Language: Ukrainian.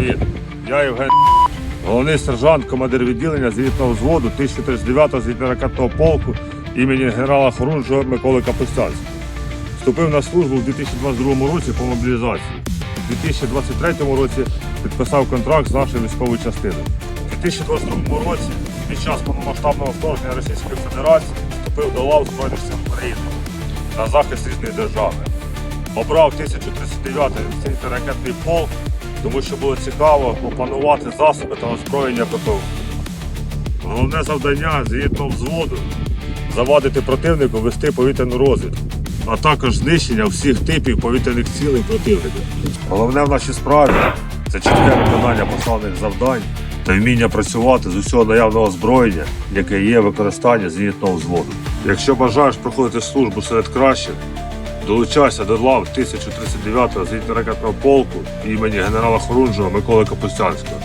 України. Я Євген, головний сержант, командир відділення зенітного взводу 1039-го зенітно-ракетного полку імені генерала Хорунжого Миколи Капустянського. Вступив на службу в 2022 році по мобілізації. У 2023 році підписав контракт з нашою військовою частиною. У 2022 році під час повномасштабного вторгнення Російської Федерації вступив до лав Збройних сил України на захист рідної держави. Обрав 1039-й ракетний полк, тому що було цікаво опанувати засоби та озброєння ППО. Головне завдання зенітного взводу завадити противнику вести повітряну розвідку, а також знищення всіх типів повітряних цілей противника. Головне в нашій справі це чітке виконання поставлених завдань та вміння працювати з усього наявного озброєння, яке є використання зенітного взводу. Якщо бажаєш проходити службу серед кращих, долучайся до лав 1039-го зенітно-ракетного полку імені генерала Хорунжого Миколи Капустянського.